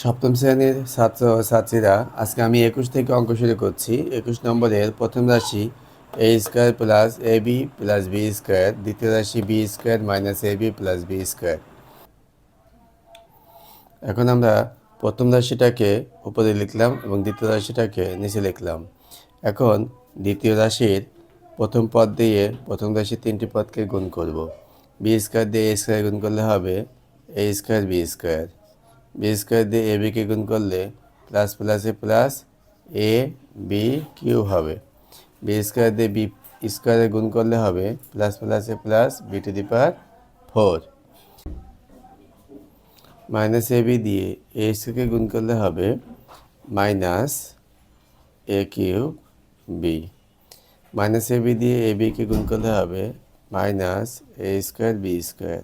সপ্তম শ্রেণির ছাত্র ও ছাত্রীরা আজকে আমি একুশ থেকে অঙ্ক শুরু করছি। একুশ নম্বরের প্রথম রাশি A square plus A B plus B square দ্বিতীয় রাশি B square minus A B plus B square এখন আমরা প্রথম রাশিটাকে উপরে লিখলাম এবং দ্বিতীয় রাশিটাকে নিচে লিখলাম। এখন দ্বিতীয় রাশির প্রথম পদ দিয়ে প্রথম রাশির তিনটি পদকে গুণ করব। বি স্কোয়ার দিয়ে এ স্কোয়ার গুণ করলে হবে A square B square B square দিয়ে এ বিকে গুণ করলে প্লাস প্লাসে প্লাস এ বি কিউ হবে। বি স্কোয়ার দিয়ে বি স্কোয়ারে গুণ করলে হবে প্লাস প্লাসে plus B to the power four minus A B দিয়ে এ স্কোয়ারকে গুণ করলে হবে minus A cube B minus A B দিয়ে এ বিকে গুণ করলে হবে minus A square B square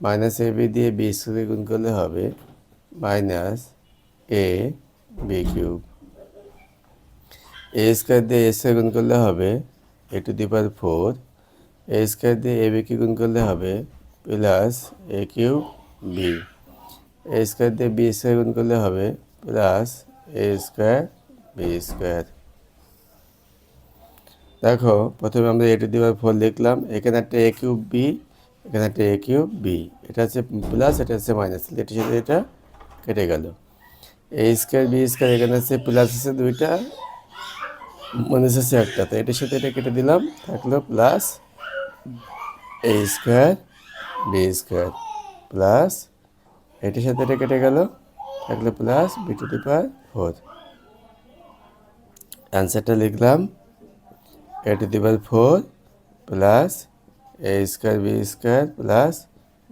minus A B দিয়ে বি স্কোয়ারকে গুণ করলে হবে minus A B cube. A square দিয়ে এ স্কোয়ার গুণ করলে হবে A to the power four. A square দিয়ে এ বিকে গুণ করলে হবে plus A cube B. A square দিয়ে বি স্কোয়ার গুণ করলে হবে plus A square B square. দেখো, প্রথমে আমরা এ টু দি পাওয়ার ফোর লিখলাম। এখানে একটা এ কিউব বি এখানে একটা এ কিউব বি এটা হচ্ছে প্লাস, এটা হচ্ছে মাইনাস এটার সাথে এটা কেটে গেল। এ স্কোয়ার বি স্কোয়ার, এখানে হচ্ছে প্লাস আছে দুইটা, মাইনাস আছে একটা, তো এটার সাথে এটা কেটে দিলাম, থাকল plus A square B square, plus এটার সাথে এটা কেটে গেল, থাকল plus B to the power four. অ্যান্সারটা লিখলাম A to the power four, plus A square B square plus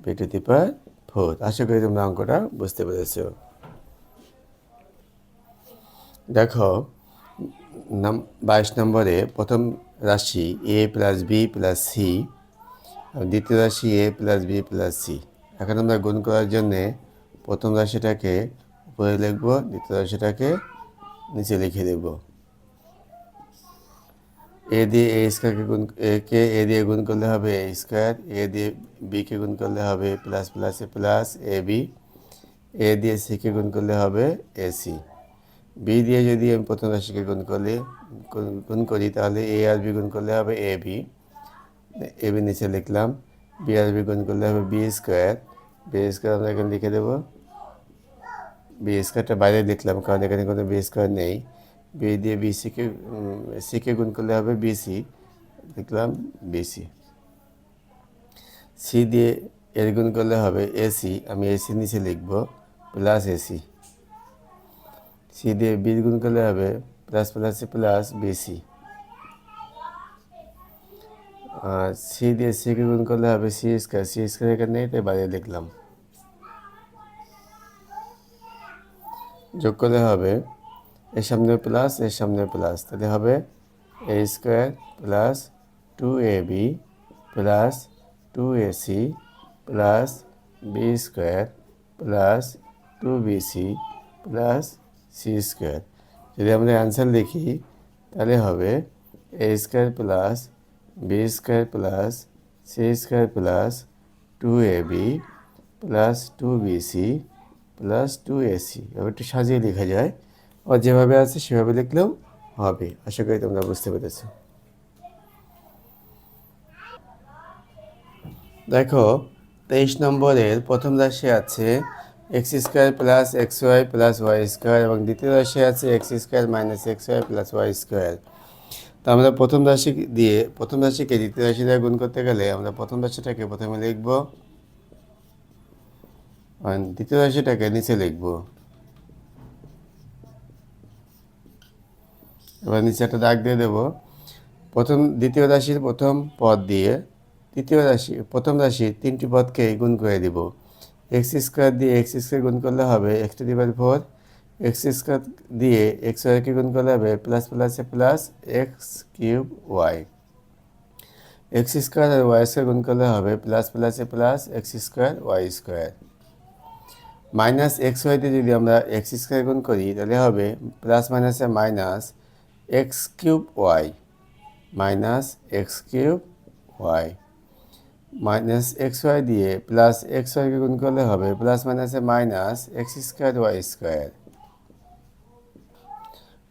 B to the power four আশা করি তোমরা অঙ্কটা বুঝতে পেরেছ। দেখো, নাম, বাইশ নম্বরে প্রথম রাশি A plus B plus C দ্বিতীয় রাশি A plus B plus C এখন আমরা গুণ করার জন্যে প্রথম রাশিটাকে উপরে লিখব, দ্বিতীয় রাশিটাকে নিচে লিখে দেব। এ দিয়ে এ স্কোয়ারকে গুণ একে এ দিয়ে গুণ করলে হবে এ স্কোয়ার এ দিয়ে বিকে গুণ করলে হবে plus plus A plus A B A দিয়ে সিকে গুণ করলে হবে এ সি বি দিয়ে যদি আমি প্রথম রাশিকে গুণ করলে, গুণ করি, তাহলে এ আর বি গুণ করলে হবে এ বি এ বি নিচে লিখলাম বি আর বি গুণ করলে হবে বি স্কোয়ার বি স্কোয়ার আমরা এখানে লিখে দেবো। বি স্কোয়ারটা বাইরে লিখলাম, কারণ এখানে কোনো বি স্কোয়ার নেই। বি দিয়ে বি সিকে সিকে গুণ করলে হবে বিসি লিখলাম বিসি সি দিয়ে এর গুণ করলে হবে এসি আমি এসি নিচে লিখব প্লাস এসি সি দিয়ে বির গুণ করলে হবে প্লাস প্লাসে প্লাস বিসি আর সি দিয়ে সিকে গুণ করলে হবে সি স্কোয়ার সি স্কোয়ার এখানে নেই তাই বাইরে লিখলাম। যোগ করলে হবে এর সামনে প্লাস এর সামনে প্লাস তাহলে হবে A square plus two A B plus two A C plus B square plus two B C plus C square যদি আমরা অ্যান্সার লিখি তাহলে হবে A square plus B square plus C square plus two A B plus two B C plus two A C এবার একটু সাজিয়ে লেখা যায়। আর যেভাবে আছে, সেভাবে লিখলেও হবে। আশা করি তোমরা বুঝতে পেরেছ। দেখো, তেইশ নম্বরের প্রথম রাশি আছে X square plus X Y plus Y square এবং দ্বিতীয় রাশি আছে X square minus X Y plus Y square তো আমরা প্রথম রাশি দিয়ে, প্রথম রাশিকে দ্বিতীয় রাশি দিয়ে গুণ করতে গেলে আমরা প্রথম রাশিটাকে প্রথমে লিখব। দ্বিতীয় রাশিটাকে নিচে লিখব। এবার নিচে একটা দাগ দিয়ে দেবো। প্রথম, দ্বিতীয় রাশির প্রথম পদ দিয়ে, তৃতীয় রাশি, প্রথম রাশি তিনটি পদকে গুণ করে দিব। এক্স স্কোয়ার দিয়ে এক্স স্কোয়ার গুণ করলে হবে X to the power four. X square দিয়ে এক্স ওয়াইকে গুণ করলে হবে প্লাস প্লাসে plus X cube Y. X square আর ওয়াই স্কোয়ার গুণ করলে হবে প্লাস প্লাসে plus X square Y square. Minus X ওয়াইতে যদি আমরা এক্স স্কোয়ার গুণ করি, তাহলে হবে প্লাস মাইনাসে minus X cube Y minus X cube Y. Minus X Y দিয়ে প্লাস এক্স ওয়াইকে গুণ করলে হবে প্লাস মাইনাসে minus X square Y square.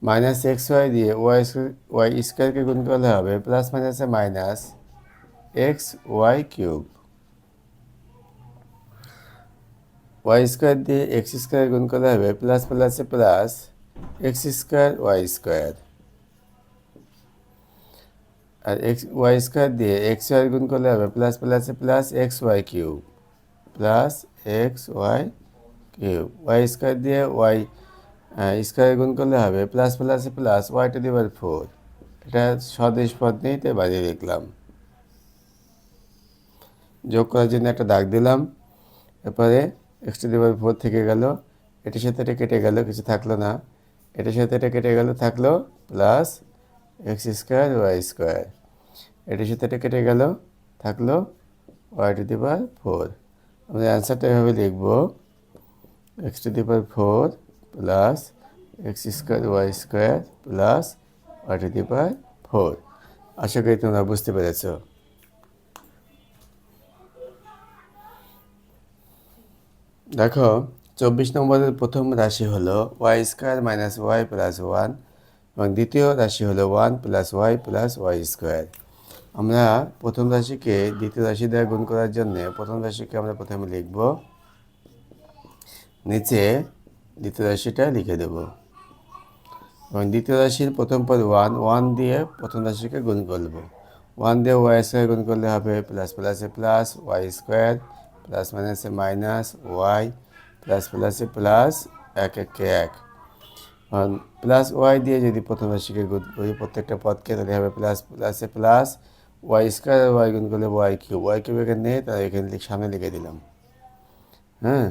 Minus X Y দিয়ে ওয়াই ওয়াই স্কোয়ারকে গুণ করলে হবে প্লাস মাইনাসে minus X Y cube. Y square দিয়ে এক্স স্কোয়ার গুণ করলে হবে প্লাস প্লাসে plus X square Y square. আর এক্স ওয়াই স্কোয়ার দিয়ে এক্স ওয়াই গুণ করলে হবে প্লাস প্লাসে plus X Y cube plus X Y cube Y square দিয়ে ওয়াই স্কোয়ার গুণ করলে হবে প্লাস প্লাসে plus Y to the power four এটা স্বদেশ পদ নেই তাই বাজিয়ে লিখলাম যোগ করার জন্য একটা দাগ দিলাম। এরপরে X to the power four থেকে গেল। এটার সাথে এটা কেটে গেল, কিছু থাকল না। এটার সাথে এটা কেটে গেল, থাকল plus X square Y square এটার সাথে এটা কেটে গেল, থাকল Y to the power four আমরা অ্যান্সারটা এভাবে লিখব X to the power four plus X square Y square plus Y to the power four আশা করি তোমরা বুঝতে পেরেছ। দেখো, চব্বিশ নম্বরের প্রথম রাশি হলো Y square minus Y plus one এবং দ্বিতীয় রাশি হলো one plus Y plus Y square আমরা প্রথম রাশিকে দ্বিতীয় রাশি দ্বারা গুণ করার জন্য প্রথম রাশিকে আমরা প্রথমে লিখব। নিচে দ্বিতীয় রাশিটা লিখে দেব। এবং দ্বিতীয় রাশির প্রথম পদ ওয়ান ওয়ান দিয়ে প্রথম রাশিকে গুণ করব। ওয়ান দিয়ে ওয়াই স্কোয়ার গুণ করলে হবে প্লাস প্লাসে প্লাস ওয়াই স্কোয়ার প্লাস মাইনাসে মাইনাস ওয়াই প্লাস প্লাসে প্লাস এক, একে, এক। প্লাস ওয়াই দিয়ে যদি প্রথম রাশিকে করি প্রত্যেকটা পদকে তাহলে হবে প্লাস প্লাসে প্লাস ওয়াই স্কোয়ার ওয়াই গুণ করলে ওয়াই কিউব ওয়াই কিউব এখানে নেই তাহলে এখানে সামনে লিখে দিলাম। হ্যাঁ?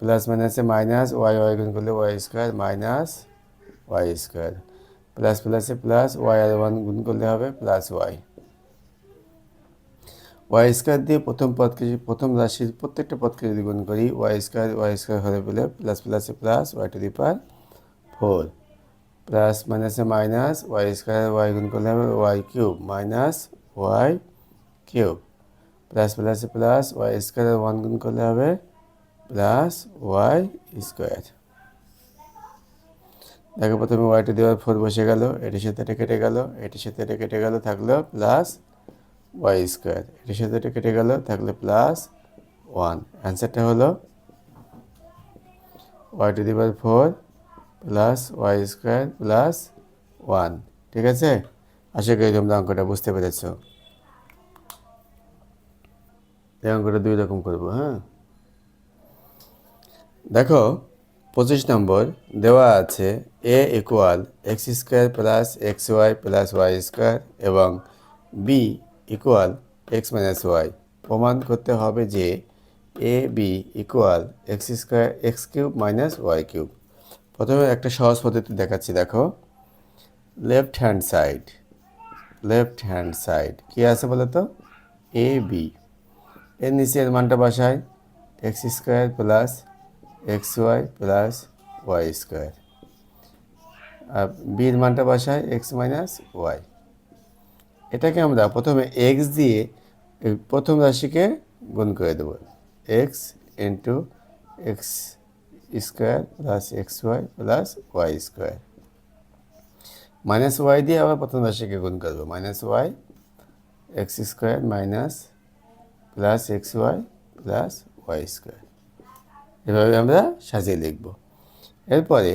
প্লাস মাইনাসে মাইনাস ওয়াই ওয়াই গুণ করলে Y square minus Y square plus প্লাসে প্লাস ওয়াই আর ওয়ান গুণ করলে হবে প্লাস ওয়াই ওয়াই স্কোয়ার দিয়ে প্রথম পদকে প্রথম রাশির প্রত্যেকটা পদকে যদি গুণ করি ওয়াই স্কোয়ার ওয়াই স্কোয়ার হলে বলে প্লাস প্লাসে plus Y to the power four plus মাইনাসে মাইনাস ওয়াই স্কোয়ার ওয়াই গুণ করলে হবে Y cube minus Y cube plus প্লাসে প্লাস ওয়াই স্কোয়ার ওয়ান গুণ করলে হবে প্লাস ওয়াই স্কোয়ার দেখো প্রথমে ওয়াই টু দেওয়ার ফোর বসে গেল, এটির সাথে এটা কেটে গেল, এটির সাথে এটা কেটে গেল, থাকল প্লাস ওয়াই স্কোয়ার এটির সাথে এটা কেটে গেল, থাকলে প্লাস ওয়ান অ্যান্সারটা হলো Y to the power four plus Y square plus one ঠিক আছে? আশা করি তোমরা অঙ্কটা বুঝতে পেরেছ। এই অঙ্কটা দুই রকম করব হ্যাঁ? দেখো, পঁচিশ নম্বর দেওয়া আছে A equal X square plus X Y plus Y square এবং B equal X minus Y প্রমাণ করতে হবে যে A B equal X square X cube minus Y cube প্রথমে একটা সহজ পদ্ধতি দেখাচ্ছি, দেখো। Left hand side left hand side কী আছে বলো তো এ বি এর নিচে এর মানটা বসায় X square plus X Y plus Y square আর বির মানটা বসায় এক্স মাইনাস ওয়াই এটাকে আমরা প্রথমে এক্স দিয়ে প্রথম রাশিকে গুণ করে দেবো। X into X square plus X Y plus Y square minus Y দিয়ে আবার প্রথম রাশিকে গুণ করব minus Y X square minus plus X Y plus Y square এভাবে আমরা সাজিয়ে লিখব। এরপরে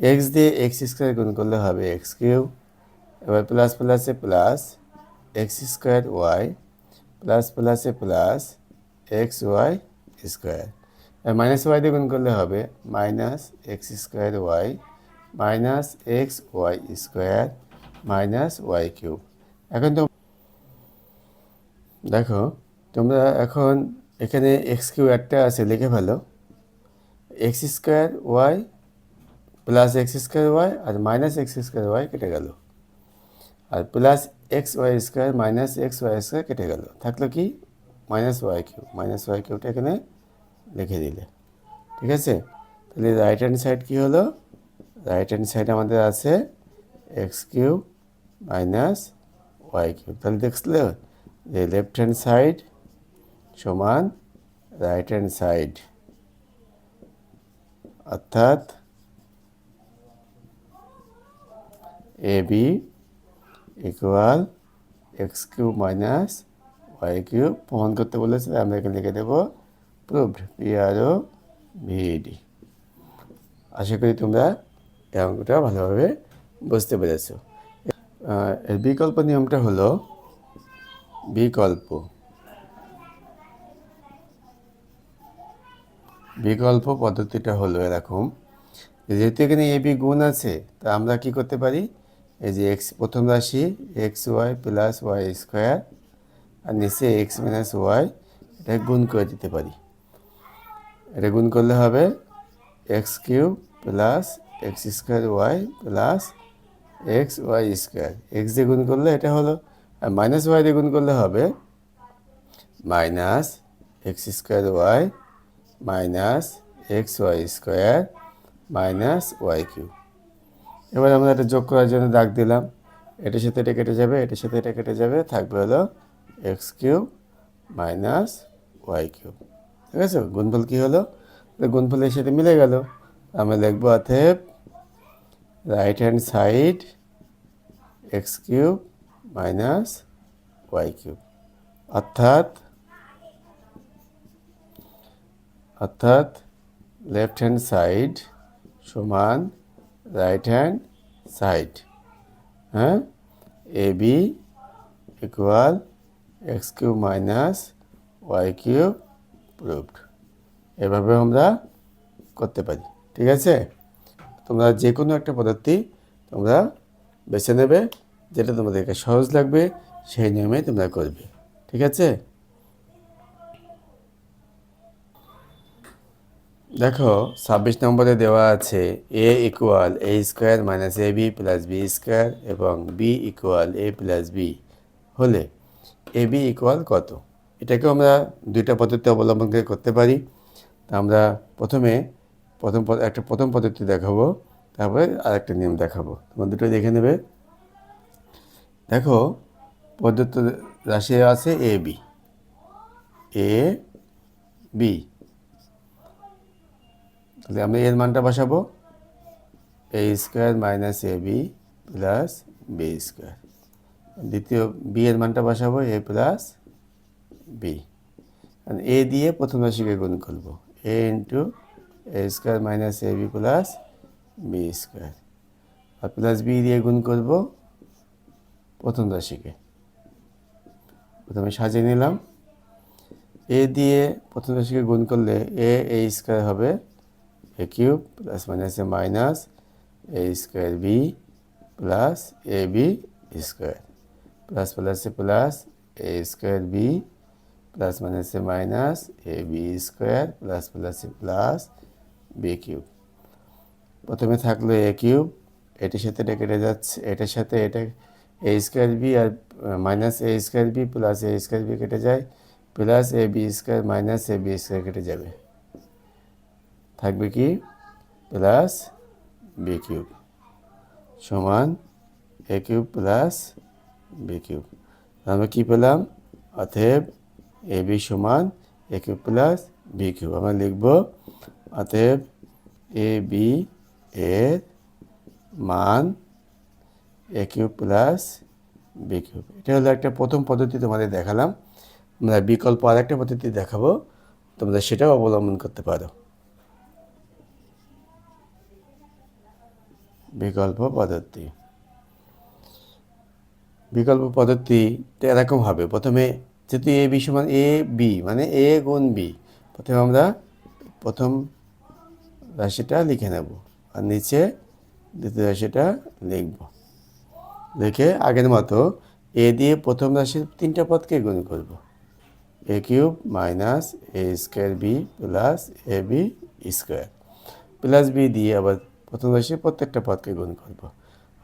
এক্স দিয়ে এক্স স্কোয়ার গুণ করলে হবে এক্স কিউ এবার প্লাস প্লাসে plus X square Y plus প্লাসে plus X Y square minus Y দিয়ে গুণ করলে হবে minus X square Y minus X Y square minus Y cube এখন তো দেখো, তোমরা এখন এখানে এক্স কিউ একটা আছে, লিখে ফেলো। X square Y plus X square Y আর মাইনাস এক্স স্কোয়ার ওয়াই কেটে গেল। আর plus X Y square minus X Y square কেটে গেল। থাকল কি? Minus Y cube minus Y কিউটা এখানে লিখে দিলে। ঠিক আছে? তাহলে রাইট হ্যান্ড সাইড কী হলো? রাইট হ্যান্ড সাইড আমাদের আছে X cube minus Y cube তাহলে দেখলে যে লেফট হ্যান্ড সাইড সমান রাইট হ্যান্ড সাইড অর্থাৎ A B equal X cube minus Y cube প্রমাণ করতে বলেছে, আমরা এখানে লিখে দেবো প্রুভড পি আর ও ভিডি আশা করি তোমরা এই অঙ্কটা ভালোভাবে বুঝতে পেরেছ। এর বিকল্প নিয়মটা হলো বিকল্প। বিকল্প পদ্ধতিটা হলো এরকম, যেহেতু এখানে এ বি গুণ আছে, তা আমরা কি করতে পারি? এই যে এক্স প্রথম রাশি X Y plus Y square আর নিচে এক্স মাইনাস ওয়াই এটা গুণ করে দিতে পারি। এটা গুণ করলে হবে X cube plus X square Y plus X Y square X দিয়ে গুণ করলে এটা হলো, আর মাইনাস ওয়াই দিয়ে গুণ করলে হবে minus X square Y minus X Y square minus Y cube এবার আমরা এটা যোগ করার জন্য দাগ দিলাম। এটার সাথে এটা কেটে যাবে, এটার সাথে এটা কেটে যাবে, থাকবে হলো X cube minus Y cube. ঠিক আছে? গুণফল কী হলো? গুণফলের সাথে মিলে গেল। আমরা লিখব অতএব right hand side x cube minus y cube. অর্থাৎ অর্থাৎ লেফট হ্যান্ড সাইড সমান রাইট হ্যান্ড সাইড হ্যাঁ a b equal x cube minus y cube proved এভাবে আমরা করতে পারি। ঠিক আছে? তোমরা যে কোনো একটা পদ্ধতি তোমরা বেছে নেবে, যেটা তোমাদেরকে সহজ লাগবে, সেই নিয়মে তোমরা করবে। ঠিক আছে? দেখো, ছাব্বিশ নম্বরে দেওয়া আছে a equal a square minus a b plus b square এবং b equal a plus b হলে এ বি ইকুয়াল কত? এটাকেও আমরা দুইটা পদ্ধতি অবলম্বন করে করতে পারি। তা আমরা প্রথমে প্রথম একটা প্রথম পদ্ধতি দেখাবো, তারপরে আরেকটা নিয়ম দেখাবো। তোমরা দুটো দেখে নেবে। দেখো, পদ্ধতি রাশি আছে এ বি এ বি তাহলে আমরা এর মানটা বসাবো। A square minus a b plus b square দ্বিতীয় বি এর মানটা বসাবো এ প্লাস বি এ দিয়ে প্রথম রাশিকে গুণ করব। A into a square minus a b plus b square R plus b দিয়ে গুণ করব প্রথম রাশিকে। প্রথমে সাজিয়ে নিলাম। এ দিয়ে প্রথম রাশিকে গুণ করলে এ এ স্কোয়ার হবে এ কিউব প্লাস মাইনাসে minus a square b plus a b square plus প্লাসে plus a square b plus মাইনাসে minus a b square plus প্লাসে প্লাস বি কিউব প্রথমে থাকল এ কিউব এটির সাথে এটা কেটে যাচ্ছে, এটার সাথে এটা a square b R minus a square b plus a square b কেটে যায় plus a b square minus a b square কেটে যাবে। থাকবে কি? Plus b cube. সমান a cube plus b cube. আমরা কী পেলাম? অতএব এ বি সমান a cube plus b cube. আমরা লিখব, অতএব এ বি এর মান a cube plus b cube. এটা হলো একটা প্রথম পদ্ধতি তোমাদের দেখালাম। আমরা বিকল্প আর একটা পদ্ধতি দেখাবো। তোমরা সেটাও অবলম্বন করতে পারো। বিকল্প পদ্ধতি। বিকল্প পদ্ধতিটা এরকম হবে প্রথমে যেহেতু এ বি সমান এ বি মানে এ গুণ বি, প্রথমে আমরা প্রথম রাশিটা লিখে নেব আর নিচে দ্বিতীয় রাশিটা লিখব। লিখে আগের মতো এ দিয়ে প্রথম রাশির তিনটা পদকে গুণ করব। A cube minus a square b plus a b square. Plus b দিয়ে আবার প্রথম রাশির প্রত্যেকটা পদকে গুণ করব।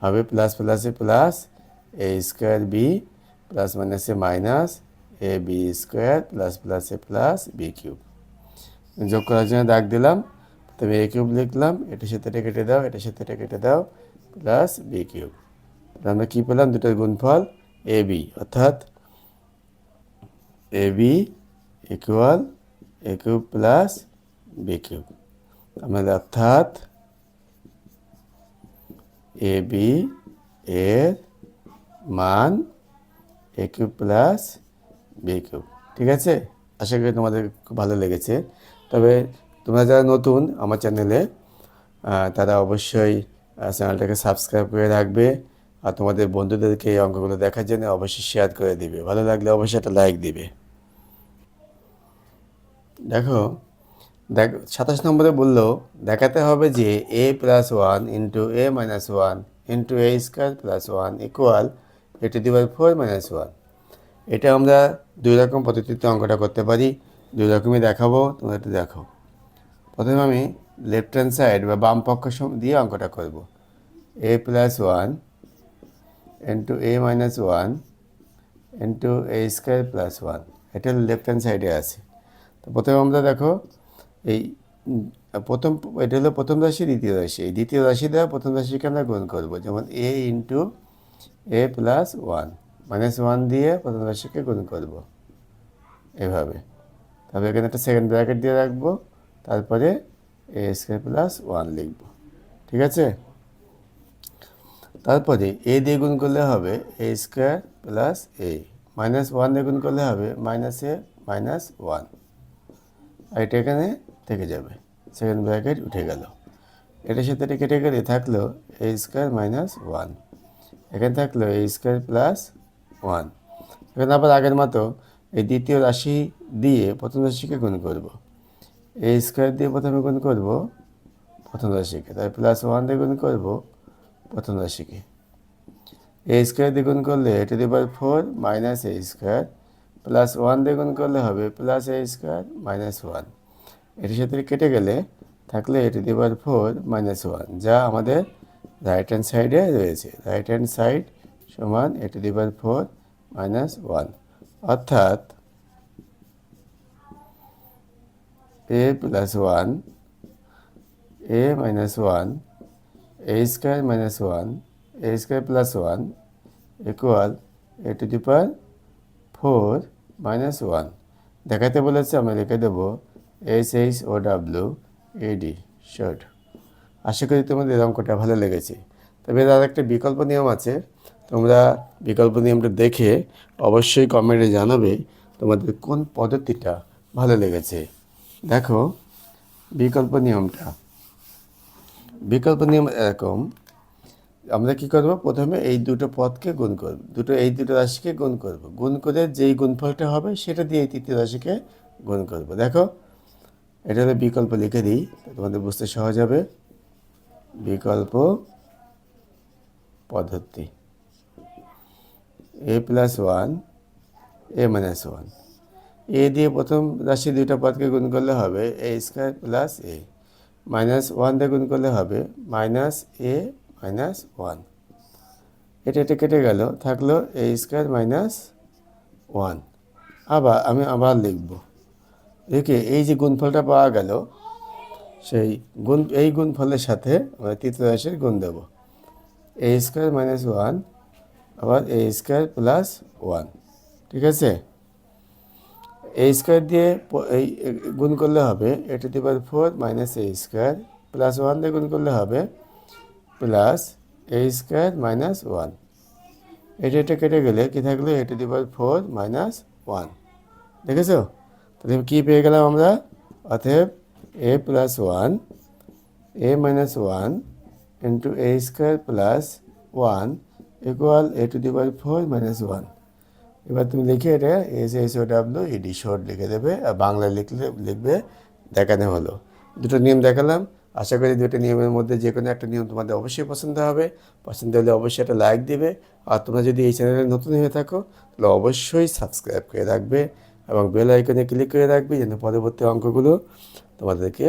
হবে প্লাস প্লাসে plus a square b plus মাইনাসে minus a b square plus প্লাসে প্লাস বি কিউব যোগ করার জন্য দাগ দিলাম তবে এ কিউব লিখলাম, এটার সাথে এটা কেটে দাও, এটার সাথে এটা কেটে দাও প্লাস বি কিউব আমরা কী পেলাম? দুটোর গুণফল এ বি অর্থাৎ a b equal a cube plus b cube আমাদের অর্থাৎ এ বি এর মান a cube plus b cube ঠিক আছে? আশা করি তোমাদের খুব ভালো লেগেছে। তবে তোমরা যারা নতুন আমার চ্যানেলে তারা অবশ্যই চ্যানেলটাকে সাবস্ক্রাইব করে রাখবে। আর তোমাদের বন্ধুদেরকে এই অঙ্কগুলো দেখার জন্য অবশ্যই শেয়ার করে দিবে। ভালো লাগলে অবশ্যই একটা লাইক দিবে। দেখো দেখ, সাতাশ নম্বরে বলল, দেখাতে হবে যে a plus one into a minus one into a square plus one equal a to the power four minus one এটা আমরা দুই রকম পদ্ধতিতে অঙ্কটা করতে পারি। দুই রকমই দেখাবো, তোমরা একটু দেখো। প্রথমে আমি লেফট হ্যান্ড সাইড বা বাম পক্ষ দিয়ে অঙ্কটা করব। A plus one into a minus one into a square plus one এটা লেফট হ্যান্ড সাইডে আছে। তো প্রথমে আমরা দেখো এই, প্রথম, এটা হলো প্রথম রাশি, দ্বিতীয় রাশি। এই দ্বিতীয় রাশি দেওয়া প্রথম রাশিকে আমরা গুণ করব। যেমন a into a plus one minus one দিয়ে প্রথম রাশিকে গুণ করব। এভাবে। তারপরে এখানে একটা সেকেন্ড ব্র্যাকেট দিয়ে রাখব। তারপরে এ স্কোয়ার প্লাস ওয়ান লিখব। ঠিক আছে? তারপরে এ দিয়ে গুণ করলে হবে a square plus a minus one দিয়ে গুণ করলে হবে মাইনাস এ মাইনাস ওয়ান আর এটা এখানে থেকে যাবে। সেকেন্ড ব্র্যাকেট উঠে গেল। এটার সাথে এটা কেটে থাকল এ স্কোয়ার মাইনাস ওয়ান এখানে থাকল এ স্কোয়ার প্লাস ওয়ান এখানে আবার আগের মতো এই দ্বিতীয় রাশি দিয়ে প্রথম রাশিকে গুণ করব। এ স্কোয়ার দিয়ে প্রথমে গুণ করব প্রথম রাশিকে। তাই প্লাস ওয়ান দিয়ে গুণ করব প্রথম রাশিকে। এ স্কোয়ার দিয়ে গুণ করলে এটা দিয়ে power four minus a square plus one দিয়ে গুণ করলে হবে plus a square minus one এটির সাথে কেটে গেলে থাকলে এটি দিয়ে পাওয়ার ফোর মাইনাস ওয়ান যা আমাদের রাইট হ্যান্ড সাইডে রয়েছে। রাইট হ্যান্ড সাইড সমান এটি দিয়ে পাওয়ার ফোর মাইনাস ওয়ান অর্থাৎ a plus one a minus one a square minus one a square plus one equal a to the power four minus one দেখাতে বলেছে, আমরা লিখে দেবো S H O W E D short আশা করি তোমাদের অঙ্কটা ভালো লেগেছে। তবে আর একটা বিকল্প নিয়ম আছে। তোমরা বিকল্প নিয়মটা দেখে অবশ্যই কমেন্টে জানাবে তোমাদের কোন পদ্ধতিটা ভালো লেগেছে। দেখো, বিকল্প নিয়মটা। বিকল্প নিয়ম এরকম, আমরা কি করব? প্রথমে এই দুটো পদকে গুণ করব। দুটো, এই দুটো রাশিকে গুণ করব। গুণ করে যেই গুণফলটা হবে, সেটা দিয়ে এই তৃতীয় রাশিকে গুণ করব। দেখো এটা হলো বিকল্প লিখে দিই, তোমাদের বুঝতে সহজ হবে। বিকল্প পদ্ধতি। A plus one a minus one a দিয়ে প্রথম রাশি দুইটা পদকে গুণ করলে হবে a square plus a minus one দিয়ে গুণ করলে হবে মাইনাস এ মাইনাস ওয়ান এটা এটা কেটে গেল, থাকল এ স্কোয়ার মাইনাস ওয়ান আবার আমি আবার লিখব। দেখে, এই যে গুণফলটা পাওয়া গেল, সেই গুণ, এই গুণফলের সাথে আমরা তৃতীয় রাশির গুণ দেব। এ স্কোয়ার মাইনাস ওয়ান আবার এ স্কোয়ার প্লাস ওয়ান ঠিক আছে? এ স্কোয়ার দিয়ে এই গুণ করলে হবে a to the power four minus a square plus one দিয়ে গুণ করলে হবে plus a square minus one এটা এটা কেটে গেলে কি থাকল? A to the power four minus one দেখেছ? তাহলে কী পেয়ে গেলাম আমরা? অতএব a plus one a minus one into a square plus one equal a to the power four minus one এবার তুমি লিখে এটা S S O W E D short লিখে দেবে আর বাংলা লিখলে, লিখবে দেখানো হলো। দুটো নিয়ম দেখালাম। আশা করি দুটো নিয়মের মধ্যে যে কোনো একটা নিয়ম তোমাদের অবশ্যই পছন্দ হবে। পছন্দ হলে অবশ্যই একটা লাইক দিবে। আর তোমরা যদি এই চ্যানেলে নতুন হয়ে থাকো, তাহলে অবশ্যই সাবস্ক্রাইব করে রাখবে। এবং বেল আইকনে ক্লিক করে রাখবে যেন পরবর্তী অঙ্কগুলো তোমাদেরকে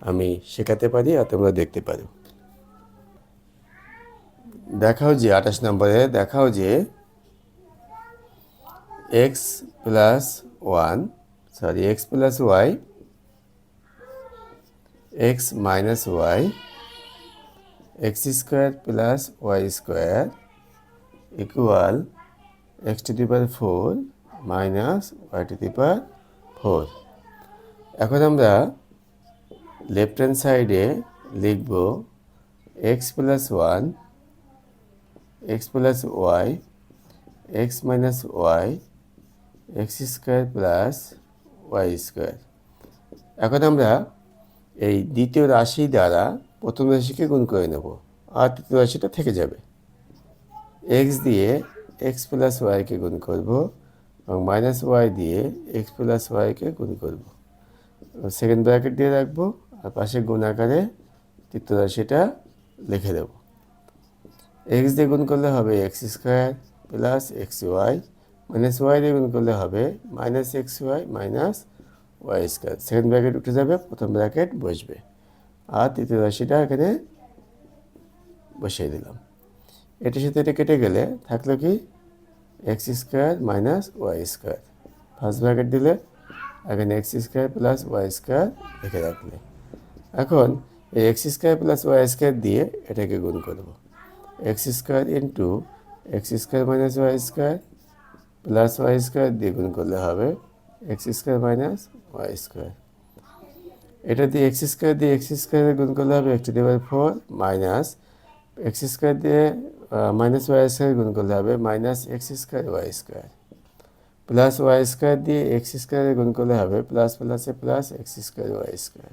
আমি শেখাতে পারি আর তোমরা দেখতে পারো। দেখাও যে আঠাশ নম্বরে দেখাও যে x plus one sorry x plus y x minus y x square plus y square equal x to the power four minus y to the power four এখন আমরা লেফট হ্যান্ড সাইডে লিখব x plus one x plus y x minus y x square plus y square এখন আমরা এই দ্বিতীয় রাশি দ্বারা প্রথম রাশিকে গুণ করে নেব আর তৃতীয় রাশিটা থেকে যাবে। এক্স দিয়ে এক্স প্লাস ওয়াইকে গুণ করব। এবং মাইনাস ওয়াই দিয়ে এক্স প্লাস ওয়াইকে গুণ করব। সেকেন্ড ব্র্যাকেট দিয়ে রাখব আর পাশে গুণ আকারে রাশিটা লিখে দেব। এক্স দিয়ে গুণ করলে হবে x square plus x y minus y দিয়ে গুণ করলে হবে minus x y minus y square second bracket উঠে যাবে, প্রথম ব্র্যাকেট বসবে। আর তৃতীয় রাশিটা এখানে বসিয়ে দিলাম। এটার সাথে এটা কেটে গেলে থাকল কি x square minus y square first bracket দিলে, এখানে x square plus y square লিখে রাখলে। এখন এই x square plus y square দিয়ে এটাকে গুণ করব। X square into x square minus y square plus y square দিয়ে গুণ করলে হবে x square minus y square এটা দিয়ে এক্স স্কোয়ার দিয়ে এক্স স্কোয়ারে গুণ করলে হবে x to by four minus x square দিয়ে মাইনাস ওয়াই স্কোয়ার গুণ করলে হবে minus x square y square plus y square দিয়ে এক্স স্কোয়ারে গুণ করলে হবে প্লাস প্লাসে plus x square y square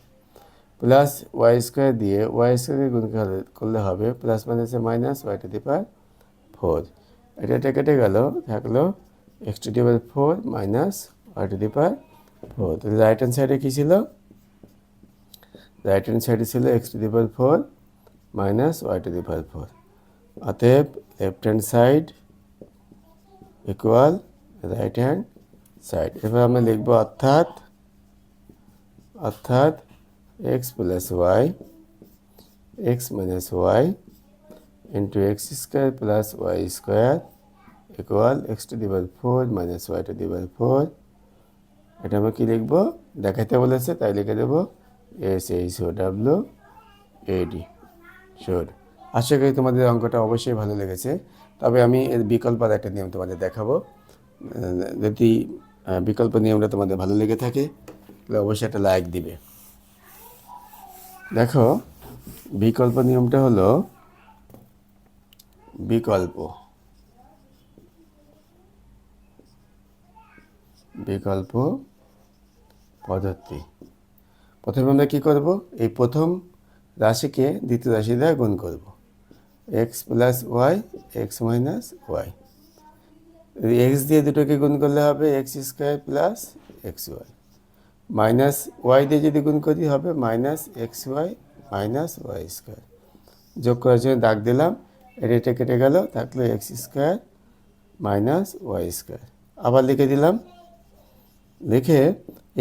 plus y square দিয়ে ওয়াই স্কোয়ারে গুণ করলে- করলে হবে প্লাস মাইনাসে minus y to the power four এটা এটা কেটে গেল থাকল x to the power four minus y to the power four তাহলে রাইট হ্যান্ড সাইডে কী ছিল রাইট হ্যান্ড সাইডে ছিল x to the power four minus y to the power four অতএব left hand side equal right hand side এবার আমরা লিখব অর্থাৎ অর্থাৎ x plus y x minus y into x square plus y square equal x to the power four minus y to the power four এটা আমরা কী লিখব? দেখাতে বলেছে, তাই লিখে দেবো S H O W E D sure আশা করি তোমাদের অঙ্কটা অবশ্যই ভালো লেগেছে। তবে আমি এর বিকল্পের একটা নিয়ম তোমাদের দেখাবো। যদি বিকল্প নিয়মটা তোমাদের ভালো লেগে থাকে, তাহলে অবশ্যই একটা লাইক দিবে। দেখো, বিকল্প নিয়মটা হলো বিকল্প। বিকল্প পদ্ধতি। প্রথমে আমরা কী করব? এই প্রথম রাশিকে দ্বিতীয় রাশি দ্বারা গুণ করব। X plus y x minus y x দিয়ে দুটোকে গুণ করলে হবে x square plus x y minus y দিয়ে যদি গুণ করি, হবে minus x y minus y square যোগ করার জন্য দাগ দিলাম, এটা এটা কেটে গেল, থাকল x square minus y square আবার লিখে দিলাম, লিখে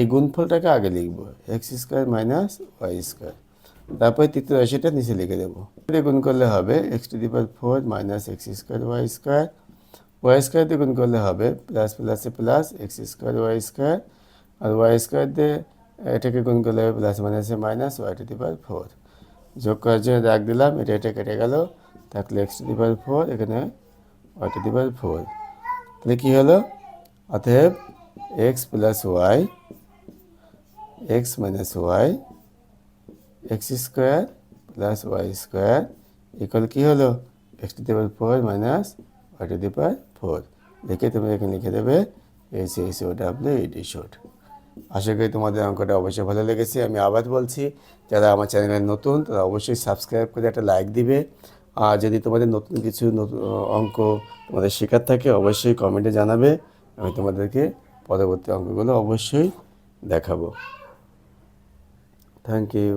এই গুণফলটাকে আগে লিখব x square minus y square তারপরে তৃতীয় রাশিটা নিচে লিখে দেবো। এটা গুণ করলে হবে x to the power four minus x square y square y square দিয়ে গুণ করলে হবে প্লাস প্লাসে plus x square y square আর ওয়াই স্কোয়ার দিয়ে এটাকে গুণ করলে হবে প্লাস মাইনাসে minus y to the power four যোগ করার জন্য দাগ দিলাম, এটা এটা কেটে গেল। থাকলে x to the power four এখানে y to the power four তাহলে কী হলো? অতএব x plus y x minus y x square plus y square equal কী হলো? X to the power four minus y to the power four লিখে তুমি এখানে লিখে দেবে S S O W E D short আশা করি তোমাদের অঙ্কটা অবশ্যই ভালো লেগেছে। আমি আবার বলছি, যারা আমার চ্যানেলে নতুন, তারা অবশ্যই সাবস্ক্রাইব করে একটা লাইক দিবে। আর যদি তোমাদের নতুন কিছু নতুন অঙ্ক তোমাদের শেখার থাকে, অবশ্যই কমেন্টে জানাবে। আমি তোমাদেরকে পরবর্তী অঙ্কগুলো অবশ্যই দেখাবো। Thank you